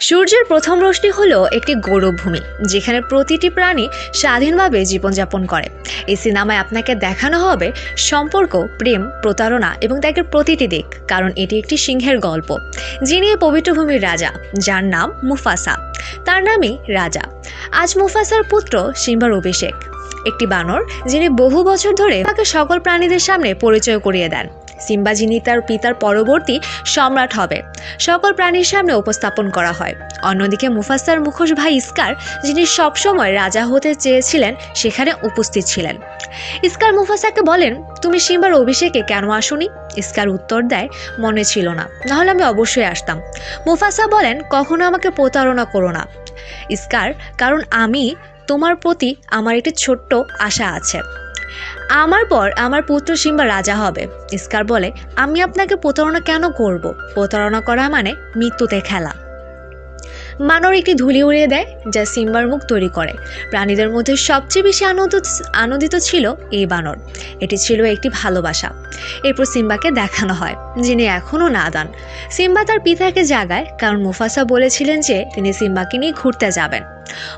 সূর্যের প্রথম রশ্মি হলো একটি গৌরবভূমি, যেখানে প্রতিটি প্রাণী স্বাধীনভাবে জীবনযাপন করে। এই সিনেমায় আপনাকে দেখানো হবে সম্পর্ক, প্রেম, প্রতারণা এবং ত্যাগের প্রতিটি দিক, কারণ এটি একটি সিংহের গল্প, যিনি পবিত্র ভূমির রাজা, যার নাম মুফাসা। তার নামই রাজা। আজ মুফাসার পুত্র সিম্বার অভিষেক, একটি বানর যিনি বহু বছর ধরে তাকে সকল প্রাণীদের সামনে পরিচয় করিয়ে দেন। সিম্বা যিনি তার পিতার পরবর্তী সম্রাট হবে। সকল প্রাণীর সামনে উপস্থাপন করা হয়। অন্যদিকে মুফাসার মুখোশ ভাই ইস্কার, যিনি সবসময় রাজা হতে চেয়েছিলেন, সেখানে উপস্থিত ছিলেন। ইস্কার মুফাসাকে বলেন, তুমি সিম্বার অভিষেকে কেন আসুনি? ইস্কার উত্তর দেয়, মনে ছিল না। নাহলে আমি অবশ্যই আসতাম। মুফাসা বলেন, কখনো আমাকে প্রতারণা করো না। ইস্কার, কারণ আমি তোমার প্রতি আমার একটি ছোট্ট আশা আছে। আমার পর আমার পুত্র সিম্বা রাজা হবে। ইস্কার বলে, আমি আপনাকে প্রতারণা কেন করব? প্রতারণা করা মানে মৃত্যুতে খেলা। মানর একটি ধুলি উড়িয়ে দেয়, যা সিম্বার মুখ তৈরি করে। প্রাণীদের মধ্যে সবচেয়ে বেশি আনন্দ, আনন্দিত ছিল এই বানর। এটি ছিল একটি ভালোবাসা। এরপর সিম্বাকে দেখানো হয়, যিনি এখনও নাদান। সিম্বা তার পিতাকে জাগায়, কারণ মুফাসা বলেছিলেন যে তিনি সিম্বাকে নিয়ে ঘুরতে যাবেন।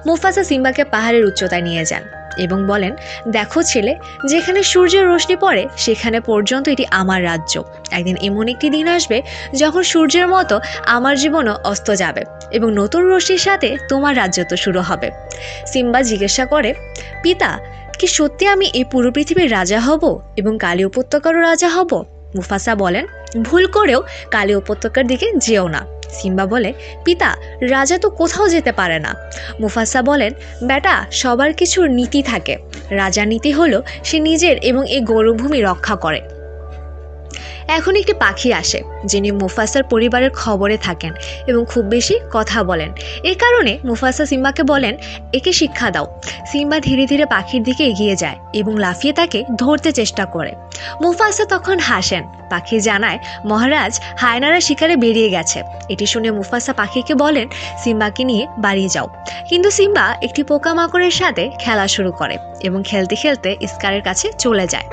মুফাসা সিম্বাকে পাহাড়ের উচ্চতায় নিয়ে যান। এবং বলেন, দেখো ছেলে, যেখানে সূর্যের রোশনি পড়ে, সেখানে পর্যন্ত এটি আমার রাজ্য। একদিন এমন একটি দিন আসবে, যখন সূর্যের মতো আমার জীবনও অস্ত যাবে এবং নতুন রশ্মির সাথে তোমার রাজ্য তো শুরু হবে। সিম্বা জিজ্ঞাসা করে, পিতা, কি সত্যি আমি এই পুরো পৃথিবীর রাজা হব এবং কালী উপত্যকারও রাজা হব? মুফাসা বলেন, ভুল করেও কালী উপত্যকার দিকে যেও না। সিম্বা বলে, পিতা, রাজা তো কোথাও যেতে পারে না। মুফাসা বলেন, বেটা, সবার কিছুর নীতি থাকে। রাজার নীতি হলো, সে নিজের এবং এই গৌরভূমি রক্ষা করে। এখন একটি পাখি আসে, যিনি মুফাসার পরিবারের খবরে থাকেন এবং খুব বেশি কথা বলেন। এ কারণে মুফাসা সিম্বাকে বলেন, একে শিক্ষা দাও। সিম্বা ধীরে ধীরে পাখির দিকে এগিয়ে যায় এবং লাফিয়ে তাকে ধরতে চেষ্টা করে। মুফাসা তখন হাসেন। পাখি জানায়, মহারাজ, হায়নারা শিকারে বেরিয়ে গেছে। এটি শুনে মুফাসা পাখিকে বলেন, সিম্বাকে নিয়ে বাড়িয়ে যাও। কিন্তু সিম্বা একটি পোকামাকড়ের সাথে খেলা শুরু করে। এবং খেলতে খেলতে স্কারের কাছে চলে যায়।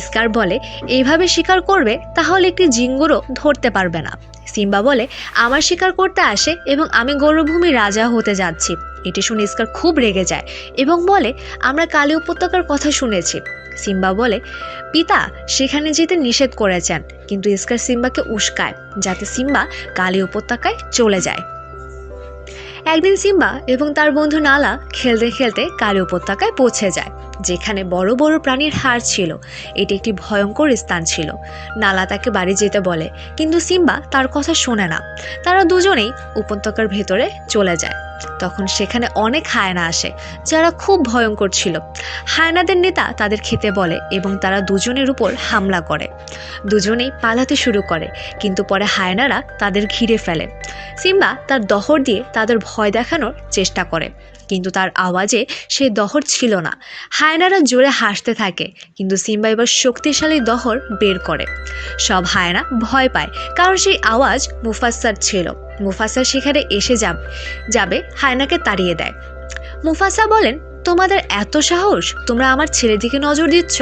স্কার বলে, এইভাবে শিকার করবে, তাহলে একটি জিঙ্গুরও ধরতে পারবে না। সিম্বা বলে, আমার শিকার করতে আসে এবং আমি গৌরভূমির রাজা হতে যাচ্ছি। এটি শুনে স্কার খুব রেগে যায় এবং বলে, আমরা কালী উপত্যকার কথা শুনেছি। সিম্বা বলে, পিতা, সেখানে যেতে নিষেধ করেছেন। কিন্তু স্কার সিম্বাকে উস্কায়, যাতে সিম্বা কালী উপত্যকায় চলে যায়। একদিন সিম্বা এবং তার বন্ধু নালা খেলতে খেলতে কালী উপত্যকায় পৌঁছে যায়, যেখানে বড় বড় প্রাণীর হাড় ছিল। এটি একটি ভয়ঙ্কর স্থান ছিল। নালা তাকে বাড়ি যেতে বলে, কিন্তু সিম্বা তার কথা শোনে না। তারা দুজনেই উপত্যকার ভেতরে চলে যায়। তখন সেখানে অনেক হায়না আসে, যারা খুব ভয়ঙ্কর ছিল। হায়নাদের নেতা তাদের খেতে বলে এবং তারা দুজনের উপর হামলা করে। দুজনেই পালাতে শুরু করে, কিন্তু পরে হায়নারা তাদের ঘিরে ফেলে। সিম্বা তার দহর দিয়ে তাদের ভয় দেখানোর চেষ্টা করে। কিন্তু তার আওয়াজে সে দহর ছিল না। হায়নারা জোরে হাসতে থাকে, কিন্তু সিম্বা এবার শক্তিশালী দহর বের করে। সব হায়না ভয় পায়, কারণ সেই আওয়াজ মুফাসার ছিল। মুফাসা সেখানে এসে যাবে যাবে, হায়নাকে তাড়িয়ে দেয়। মুফাসা বলেন, তোমাদের এত সাহস? তোমরা আমার ছেলের দিকে নজর দিচ্ছ?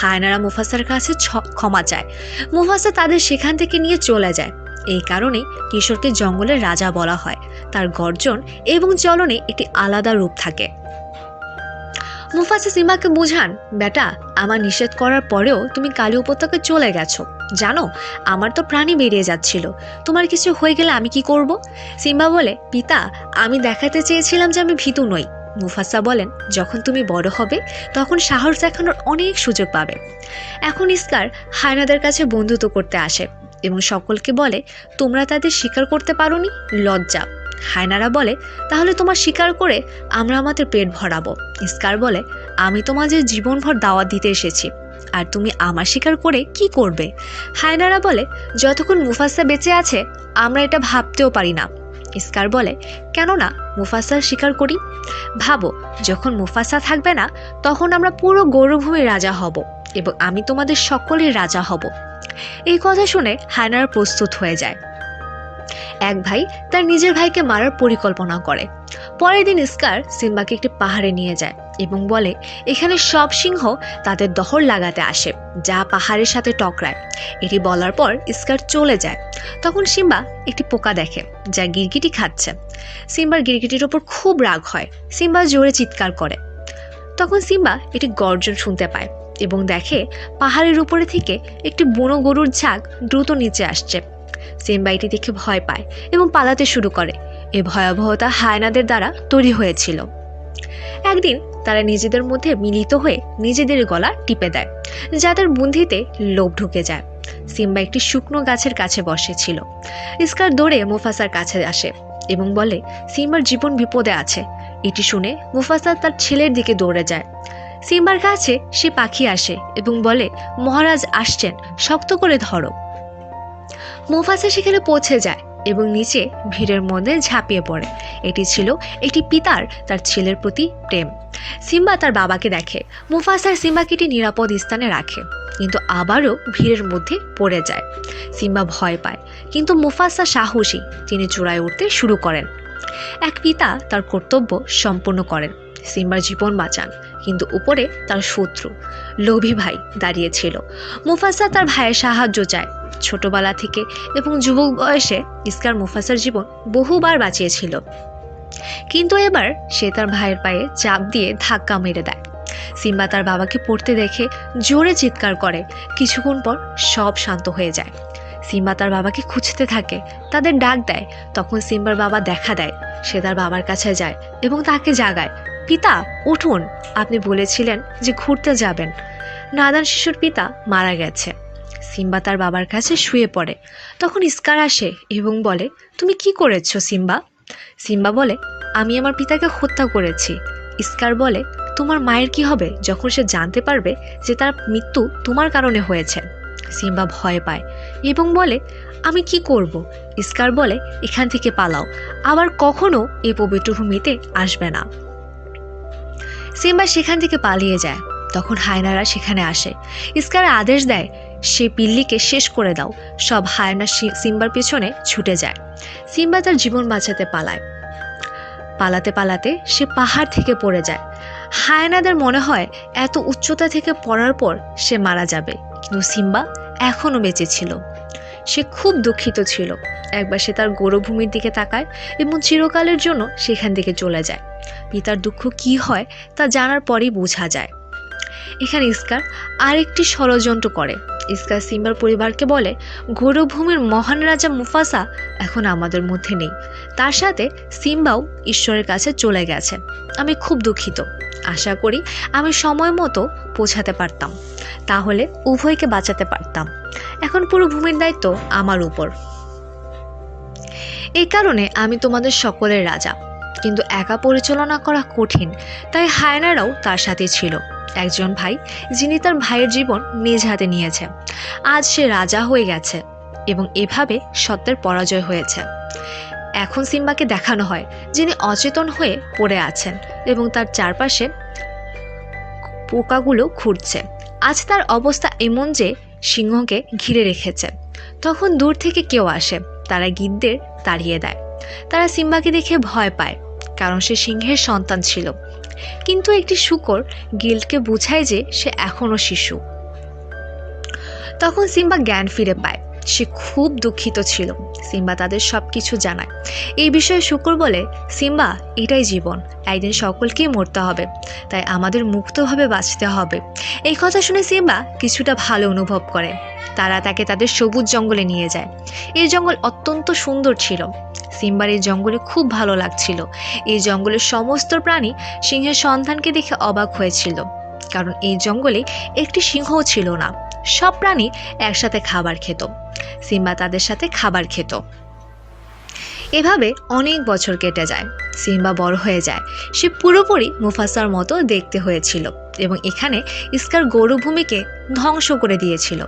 হায়নারা মুফাসার কাছে ক্ষমা চায়। মুফাসা তাদের সেখান থেকে নিয়ে চলে যায়। এই কারণে কিশোরকে জঙ্গলের রাজা বলা হয়। গর্জন এবং চলনে একটি আলাদা রূপ থাকে। মুফাসা সিম্বাকে বুঝান, বেটা, আমার নিষেধ করার পরেও তুমি কালী উপত্যকায় চলে গেছো। জানো, আমার তো প্রাণী বেরিয়ে যাচ্ছিল। তোমার কিছু হয়ে গেলে আমি কি করব? সিম্বা বলে, পিতা, আমি দেখাতে চেয়েছিলাম যে আমি ভীতু নই। মুফাসা বলেন, যখন তুমি বড় হবে, তখন সাহস দেখানোর অনেক সুযোগ পাবে। এখন ইস্কার হায়নাদের কাছে বন্ধুত্ব করতে আসে এবং সকলকে বলে, তোমরা তাদের স্বীকার করতে পারোনি? লজ্জা। হায়নারা বলে, তাহলে তোমার স্বীকার করে আমরা আমাদের পেট ভরাবো। ইস্কার বলে, আমি তোমাদের জীবনভর দাওয়াত দিতে এসেছি। আর তুমি আমার স্বীকার করে কি করবে? হায়নারা বলে, যতক্ষণ মুফাসা বেঁচে আছে, আমরা এটা ভাবতেও পারি না। ইস্কার বলে কেন না মুফাসা স্বীকার করি। ভাবো, যখন মুফাসা থাকবে না, তখন আমরা পুরো গৌরভূমির রাজা হব এবং আমি তোমাদের সকলের রাজা হব। এই কথা শুনে হায়নারা প্রস্তুত হয়ে যায়। এক ভাই তার নিজের ভাইকে মারার পরিকল্পনা করে। পরের দিন স্কার সিম্বাকে একটি পাহাড়ে নিয়ে যায় এবং বলে, এখানে সব সিংহ তাদের দহর লাগাতে আসে, যা পাহাড়ের সাথে টকরায়। এটি বলার পর স্কার চলে যায়। তখন সিম্বা একটি পোকা দেখে, যা গিরগিটি খাচ্ছে। সিম্বার গিরগিটির ওপর খুব রাগ হয়। সিম্বা জোরে চিৎকার করে। তখন সিম্বা একটি গর্জন শুনতে পায় এবং দেখে পাহাড়ের উপরে থেকে একটি বুনো গরুর ঝাঁক দ্রুত নিচে আসছে। সিম্বা দেখে ভয় পায় এবং পালাতে শুরু করে। এ ভয়াবহতা হায়নাদের দ্বারা তৈরি হয়েছিল। একদিন তারা নিজেদের মধ্যে মিলিত হয়ে নিজেদের গলা টিপে দেয় যাদের বুন্ধিতে লোভ ঢুকে যায়। সিম্বা একটি শুকনো গাছের কাছে বসেছিল। ইস্কার দৌড়ে মুফাসার কাছে আসে এবং বলে, সিম্বার জীবন বিপদে আছে। এটি শুনে মুফাসা তার ছেলের দিকে দৌড়ে যায়। সিম্বার কাছে সে পাখি আসে এবং বলে, মহারাজ আসছেন, শক্ত করে ধরো। মুফাসা সেখানে পৌঁছে যায় এবং নিচে ভিড়ের মধ্যে ঝাঁপিয়ে পড়ে। এটি ছিল একটি পিতার, তার ছেলের প্রতি প্রেম। সিম্বা তার বাবাকে দেখে। মুফাসার সিম্বাকে একটি নিরাপদ স্থানে রাখে, কিন্তু আবারও ভিড়ের মধ্যে পড়ে যায়। সিম্বা ভয় পায়, কিন্তু মুফাসা সাহসী তিনি চূড়ায় উঠতে শুরু করেন। এক পিতা তার কর্তব্য সম্পূর্ণ করেন। সিম্বার জীবন বাঁচান, কিন্তু উপরে তার শত্রু, লোভী ভাই দাঁড়িয়েছিল মুফাসা তার ভাইয়ের সাহায্য চায়। ছোটবেলা থেকে এবং যুবক বয়সে ইস্কার মুফাসার জীবন বহুবার বাঁচিয়েছিল। কিন্তু এবার সে তার ভাইয়ের পায়ে চাপ দিয়ে ধাক্কা মেরে দেয়। সিম্বা তার বাবাকে পড়তে দেখে জোরে চিৎকার করে। কিছুক্ষণ পর সব শান্ত হয়ে যায়। সিম্বা তার বাবাকে খুঁজতে থাকে, তাদের ডাক দেয়। তখন সিম্বার বাবা দেখা দেয়। সে তার বাবার কাছে যায় এবং তাকে জাগায়। পিতা, উঠুন। আপনি বলেছিলেন যে ঘুরতে যাবেন। নাদান শিশুর পিতা মারা গেছে। সিম্বা তার বাবার কাছে শুয়ে পড়ে। তখন ইস্কার আসে এবং বলে, তুমি কি করেছ সিম্বা? সিম্বা বলে, আমি আমার পিতাকে হত্যা করেছি। ইস্কার বলে, তোমার মায়ের কি হবে যখন সে জানতে পারবে যে তার মৃত্যু তোমার কারণে হয়েছে? সিম্বা ভয় পায় এবং বলে, আমি কি করব? ইস্কার বলে, এখান থেকে পালাও। আবার কখনো এই পবিত্র ভূমিতে আসবে না। সিম্বা সেখান থেকে পালিয়ে যায়। তখন হায়নারা সেখানে আসে। ইস্কার আদেশ দেয়, সে পিল্লিকে শেষ করে দাও। সব হায়না সিম্বার পেছনে ছুটে যায়। সিম্বা তার জীবন বাঁচাতে পালায়। পালাতে পালাতে সে পাহাড় থেকে পড়ে যায়। হায়নাদের মনে হয়, এত উচ্চতা থেকে পড়ার পর সে মারা যাবে। কিন্তু সিম্বা এখনও বেঁচে ছিল। সে খুব দুঃখিত ছিল। একবার সে তার গৌরভূমির দিকে তাকায় এবং চিরকালের জন্য সেখান থেকে চলে যায়। পিতার দুঃখ কি হয় তা জানার পরেই বোঝা যায়। এখানে ইস্কার আরেকটি ষড়যন্ত্র করে। ইস্কার সিম্বার পরিবারকে বলে, গৌরভূমির মহান রাজা মুফাসা এখন আমাদের মধ্যে নেই। তার সাথে সিম্বাও ঈশ্বরের কাছে চলে গেছে। আমি খুব দুঃখিত। আশা করি আমি সময় মতো পৌঁছাতে পারতাম। তাহলে উভয়কে বাঁচাতে পারতাম। এখন পুরো ভূমির দায়িত্ব আমার উপর। এই কারণে আমি তোমাদের সকলের রাজা। কিন্তু একা পরিচালনা করা কঠিন, তাই হায়নারাও তার সাথে ছিল। একজন ভাই, যিনি তার ভাইয়ের জীবন নিজ হাতে নিয়েছে। আজ সে রাজা হয়ে গেছে এবং এভাবে সত্যের পরাজয় হয়েছে। এখন সিম্বাকে দেখানো হয়, যিনি অচেতন হয়ে পড়ে আছেন এবং তার চারপাশে পোকাগুলো ঘুরছে আজ তার অবস্থা এমন যে সিংহকে ঘিরে রেখেছে। তখন দূর থেকে কেউ আসে, তারা গিদ্দের তাড়িয়ে দেয়। তারা সিম্বাকে দেখে ভয় পায়, কারণ সে সিংহের সন্তান ছিল। কিন্তু একটি শুকর গিল্ডকে বোঝায় যে সে এখনও শিশু। তখন সিম্বা জ্ঞান ফিরে পায়। সে খুব দুঃখিত ছিল। সিম্বা তাদের সব কিছু জানায়। এই বিষয়ে শুকর বলে, সিম্বা, এটাই জীবন। একদিন সকলকেই মরতে হবে। তাই আমাদের মুক্তভাবে বাঁচতে হবে। এই কথা শুনে সিম্বা কিছুটা ভালো অনুভব করে। তারা তাকে তাদের সবুজ জঙ্গলে নিয়ে যায়। এই জঙ্গল অত্যন্ত সুন্দর ছিল। সিম্বার এই জঙ্গলে খুব ভালো লাগছিল। এই জঙ্গলের সমস্ত প্রাণী সিংহের সন্ধানকে দেখে অবাক হয়েছিল। কারণ এই জঙ্গলে একটি সিংহও ছিল না। সব প্রাণী একসাথে খাবার খেত। সিম্বা তাদের সাথে খাবার খেত। এভাবে অনেক বছর কেটে যায়। সিম্বা বড় হয়ে যায়। সে পুরোপুরি মুফাসার মতো দেখতে হয়েছিল এবং এখানে ইস্কার গৌরভূমিকে ধ্বংস করে দিয়েছিল।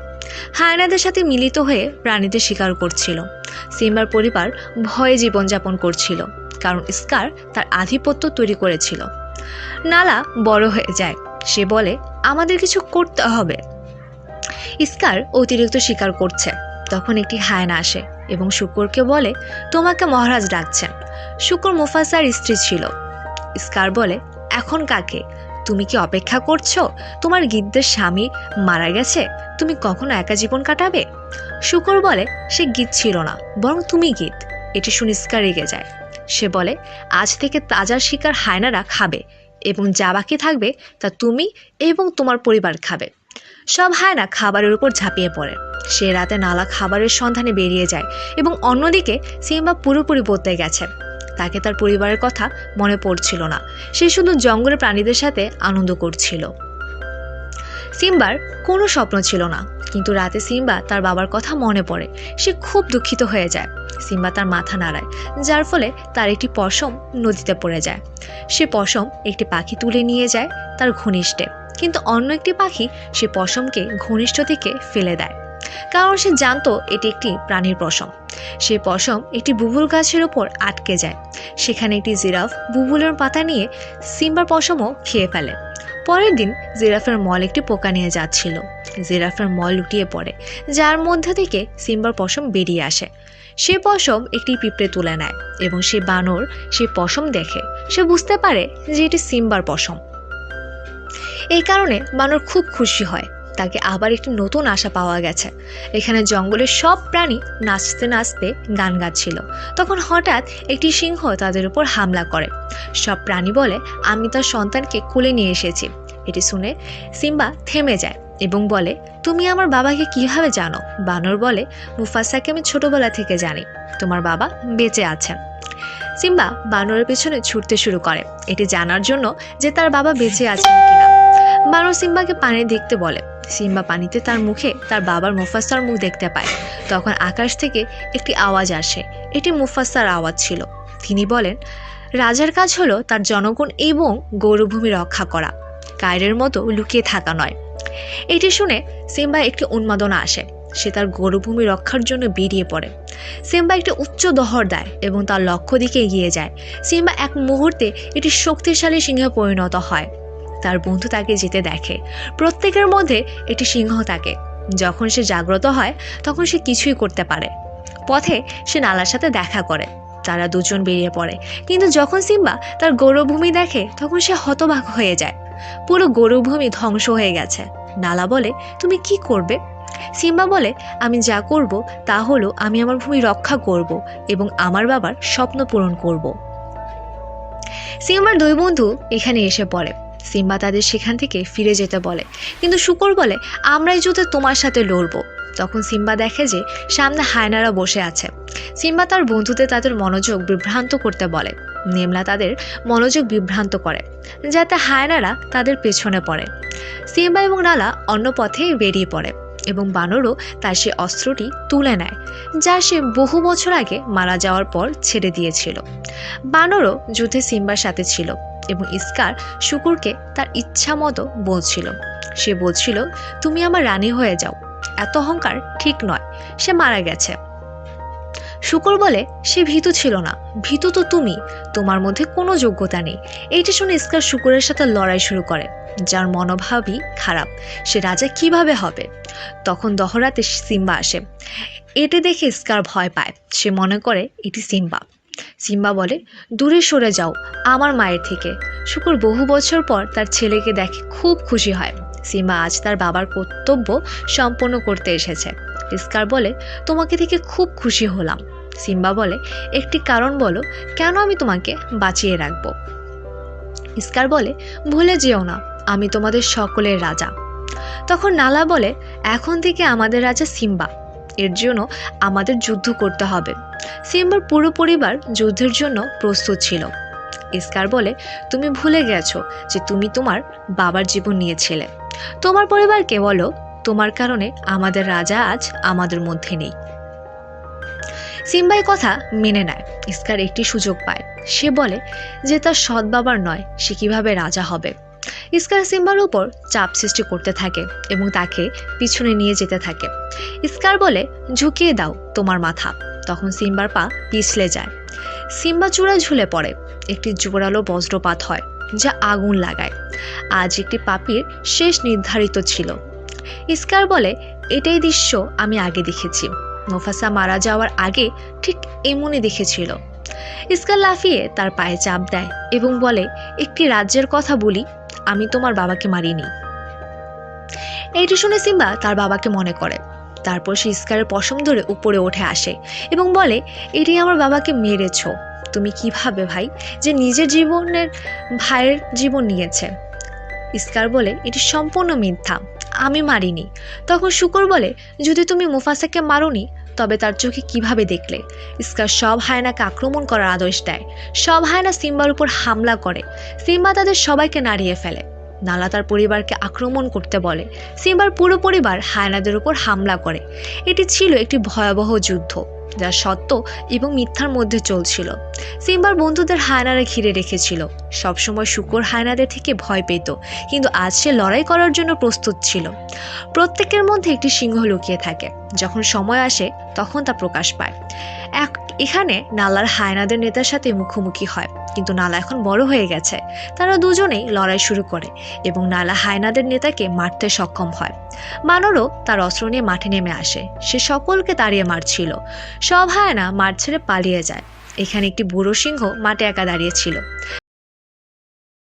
হায়নাদের সাথে মিলিত হয়ে প্রাণীদের শিকার করছিল। সিম্বার পরিবার ভয়ে জীবনযাপন করছিল, কারণ স্কার তার আধিপত্য তৈরি করেছিল। নালা বড় হয়ে যায়। সে বলে, আমাদের কিছু করতে হবে। স্কার অতিরিক্ত শিকার করছে। তখন একটি হায়না আসে এবং শুকরকে বলে, তোমাকে মহারাজ ডাকছেন। শুকর মুফাসার স্ত্রী ছিল। স্কার বলে, এখন কাকে? তুমি কি অপেক্ষা করছ? তোমার গিদ্দের স্বামী মারা গেছে। তুমি কখনো একা জীবন কাটাবে? শুকর বলে, সে গীত ছিল না, বরং তুমি গীত এটি শুনে স্কার রেগে যায়। সে বলে, আজ থেকে তাজার শিকার হায়নারা খাবে এবং যা বাকি থাকবে তা তুমি এবং তোমার পরিবার খাবে। সব হায়না খাবারের উপর ঝাঁপিয়ে পড়ে। সে রাতে নালা খাবারের সন্ধানে বেরিয়ে যায় এবং অন্যদিকে সিম্বা পুরোপুরি বদলে গেছে। তাকে তার পরিবারের কথা মনে পড়ছিল না। সে শুধু জঙ্গলের প্রাণীদের সাথে আনন্দ করছিল। সিম্বার কোনো স্বপ্ন ছিল না, কিন্তু রাতে সিম্বা তার বাবার কথা মনে পড়ে। সে খুব দুঃখিত হয়ে যায়। সিম্বা তার মাথা নাড়ায়, যার ফলে তার একটি পশম নদীতে পড়ে যায়। সে পশম একটি পাখি তুলে নিয়ে যায় তার ঘনিষ্ঠে। কিন্তু অন্য একটি পাখি সে পশমকে ঘনিষ্ঠ থেকে ফেলে দেয়। কারণ সে জানতো এটি একটি প্রাণীর পশম। সে পশম একটি বুবুল গাছের ওপর আটকে যায়। সেখানে একটি জিরাফ বুবুলের পাতা নিয়ে সিম্বার পশমও খেয়ে ফেলে। পরের দিন জিরাফের মল একটি পোকা নিয়ে যাচ্ছিল। জিরাফের মল লুটিয়ে পড়ে, যার মধ্যে থেকে সিম্বার পশম বেরিয়ে আসে। সে পশম একটি পিঁপড়ে তুলে নেয় এবং সে বানর সে পশম দেখে। সে বুঝতে পারে যে এটি সিম্বার পশম। এই কারণে বানর খুব খুশি হয়। তাকে আবার একটি নতুন আশা পাওয়া গেছে। এখানে জঙ্গলের সব প্রাণী নাচতে নাচতে গান গাচ্ছিল। তখন হঠাৎ একটি সিংহ তাদের উপর হামলা করে। সব প্রাণী বলে, আমি তার সন্তানকে কোলে নিয়ে এসেছি। এটি শুনে সিম্বা থেমে যায় এবং বলে, তুমি আমার বাবাকে কীভাবে জানো? বানর বলে, মুফাসাকে আমি ছোটবেলা থেকে জানি। তোমার বাবা বেঁচে আছেন সিম্বা বানরের পেছনে ছুটতে শুরু করে। এটি জানার জন্য যে তার বাবা বেঁচে আছেন কিনা। বানর সিম্বাকে পানি দেখতে বলে। সিম্বা পানিতে তার মুখে তার বাবার মুফাসার মুখ দেখতে পায়। তখন আকাশ থেকে একটি আওয়াজ আসে। এটি মুফাসার আওয়াজ ছিল। তিনি বলেন, রাজার কাজ হলো তার জনগণ এবং গৌরভূমি রক্ষা করা। কায়রের মতো লুকিয়ে থাকা নয়। এটি শুনে সিম্বা একটি উন্মাদনা আসে। সে তার গৌরভূমি রক্ষার জন্য বেরিয়ে পড়ে। সিম্বা একটি উচ্চ দহর দেয় এবং তার লক্ষ্য দিকে এগিয়ে যায়। সিম্বা এক মুহূর্তে একটি শক্তিশালী সিংহে পরিণত হয়। তার বন্ধু তাকে যেতে দেখে। প্রত্যেকের মধ্যে একটি সিংহ থাকে। যখন সে জাগ্রত হয়, তখন সে কিছুই করতে পারে। পথে সে নালার সাথে দেখা করে। তারা দুজন বেরিয়ে পড়ে। কিন্তু যখন সিম্বা তার গৌরভূমি দেখে, তখন সে হতবাক হয়ে যায়। পুরো গৌরভূমি ধ্বংস হয়ে গেছে। নালা বলে, তুমি কি করবে? সিম্বা বলে, আমি যা করব, তা হলো আমি আমার ভূমি রক্ষা করব এবং আমার বাবার স্বপ্ন পূরণ করব। সিম্বার দুই বন্ধু এখানে এসে পড়ে। সিম্বা তাদের সেখান থেকে ফিরে যেতে বলে। কিন্তু শুকর বলে, আমরাই যুদ্ধে তোমার সাথে লড়বো। তখন সিম্বা দেখে যে সামনে হায়নারা বসে আছে। সিম্বা তার বন্ধুদের তাদের মনোযোগ বিভ্রান্ত করতে বলে। নেমলা তাদের মনোযোগ বিভ্রান্ত করে, যাতে হায়নারা তাদের পেছনে পড়ে। সিম্বা এবং নালা অন্য পথে বেরিয়ে পড়ে এবং বানরও তার সে অস্ত্রটি তুলে নেয়, যা সে বহু বছর আগে মারা যাওয়ার পর ছেড়ে দিয়েছিল। বানরও যুদ্ধে সিম্বার সাথে ছিল। এবং ইস্কার শুকুরকে তার ইচ্ছা মতো বলছিল। সে বলছিল, তুমি আমার রানী হয়ে যাও। এত অহংকার ঠিক নয়, সে মারা গেছে। শুকর বলে, সে ভীতু ছিল না। ভীতু তো তুমি। তোমার মধ্যে কোনো যোগ্যতা নেই। এইটা শুনে ইস্কার শুকুরের সাথে লড়াই শুরু করে, যার মনোভাবই খারাপ। সে রাজা কীভাবে হবে? তখন দহরাতে সিম্বা আসে। এটি দেখে স্কার ভয় পায়। সে মনে করে, এটি সিম্বা। সিম্বা বলে, দূরে সরে যাও, আমার মায়ের থেকে। শুকুর বহু বছর পর তার ছেলেকে দেখে খুব খুশি হয়। সিম্বা আজ তার বাবার কর্তব্য সম্পন্ন করতে এসেছে। ইস্কার বলে, তোমাকে থেকে খুব খুশি হলাম। সিম্বা বলে, একটি কারণ বলো, কেন আমি তোমাকে বাঁচিয়ে রাখব? ইস্কার বলে, ভুলে যেও না, আমি তোমাদের সকলের রাজা। তখন নালা বলে, এখন থেকে আমাদের রাজা সিম্বা। এর জন্য আমাদের যুদ্ধ করতে হবে। সিম্বার পুরো পরিবার যুদ্ধের জন্য প্রস্তুত ছিল। ইস্কার বলে, তুমি ভুলে গেছো যে তুমি তোমার বাবার জীবন নিয়েছিলে। তোমার পরিবারকে বলো, তোমার কারণে আমাদের রাজা আজ আমাদের মধ্যে নেই। সিম্বাই কথা মেনে নেয়। ইস্কার একটি সুযোগ পায়। সে বলে যে, তার সৎ বাবার নয়, সে কীভাবে রাজা হবে? ইস্কার সিম্বার উপর চাপ সৃষ্টি করতে থাকে এবং তাকে পিছনে নিয়ে যেতে থাকে। ইস্কার বলে, ঝুঁকিয়ে দাও তোমার মাথা। তখন সিম্বার পা পিছলে যায়। সিম্বা চূড়ায় ঝুলে পড়ে। একটি জোরালো বজ্রপাত হয়, যা আগুন লাগায়। আজ একটি পাপির শেষ নির্ধারিত ছিল। ইস্কার বলে, এটাই দৃশ্য আমি আগে দেখেছি। মুফাসা মারা যাওয়ার আগে ঠিক এমনই দেখেছিল। ইস্কার লাফিয়ে তার পায়ে চাপ দেয় এবং বলে, একটি রাজ্যের কথা বলি আমি তোমার বাবাকে মারিনি। এইটি শুনে সিম্বা তার বাবাকে মনে করে। তারপর সে ইস্কারের পশম ধরে উপরে উঠে আসে এবং বলে, এটি আমার বাবাকে মেরেছ। তুমি কীভাবে ভাই? যে নিজের জীবনের, ভাইয়ের জীবন নিয়েছে। ইস্কার বলে, এটি সম্পূর্ণ মিথ্যা। আমি মারিনি। তখন শুকর বলে, যদি তুমি মুফাসাকে মারোনি তবে তার চোখে কীভাবে দেখলে? ইস্কার সব হায়নাকে আক্রমণ করার আদেশ দেয়। সব হায়না সিম্বার উপর হামলা করে। সিম্বা তাদের সবাইকে নাড়িয়ে ফেলে। নালা তার পরিবারকে আক্রমণ করতে বলে। সিম্বার পুরো পরিবার হায়নাদের উপর হামলা করে। এটি ছিল একটি ভয়াবহ যুদ্ধ। যা সত্য এবং মিথ্যার মধ্যে চলছিল। সিম্বার বন্ধুদের হায়নারা ঘিরে রেখেছিল। সবসময় শুকর হায়নাদের থেকে ভয় পেত, কিন্তু আজ সে লড়াই করার জন্য প্রস্তুত ছিল। প্রত্যেকের মধ্যে একটি সিংহ লুকিয়ে থাকে। যখন সময় আসে, তখন তা প্রকাশ পায়। এক, এখানে নালার হায়নাদের নেতার সাথে মুখোমুখি হয়। কিন্তু নালা এখন বড় হয়ে গেছে। তারা দুজনেই লড়াই শুরু করে এবং নালা হায়নাদের নেতাকে মারতে সক্ষম হয়। বানরও তার অস্ত্র নিয়ে মাঠে নেমে আসে। সে সকলকে তাড়িয়ে মারছিল। সব হায়না মাঠ ছেড়ে পালিয়ে যায়। এখানে একটি বুড়ো সিংহ মাঠে একা দাঁড়িয়েছিল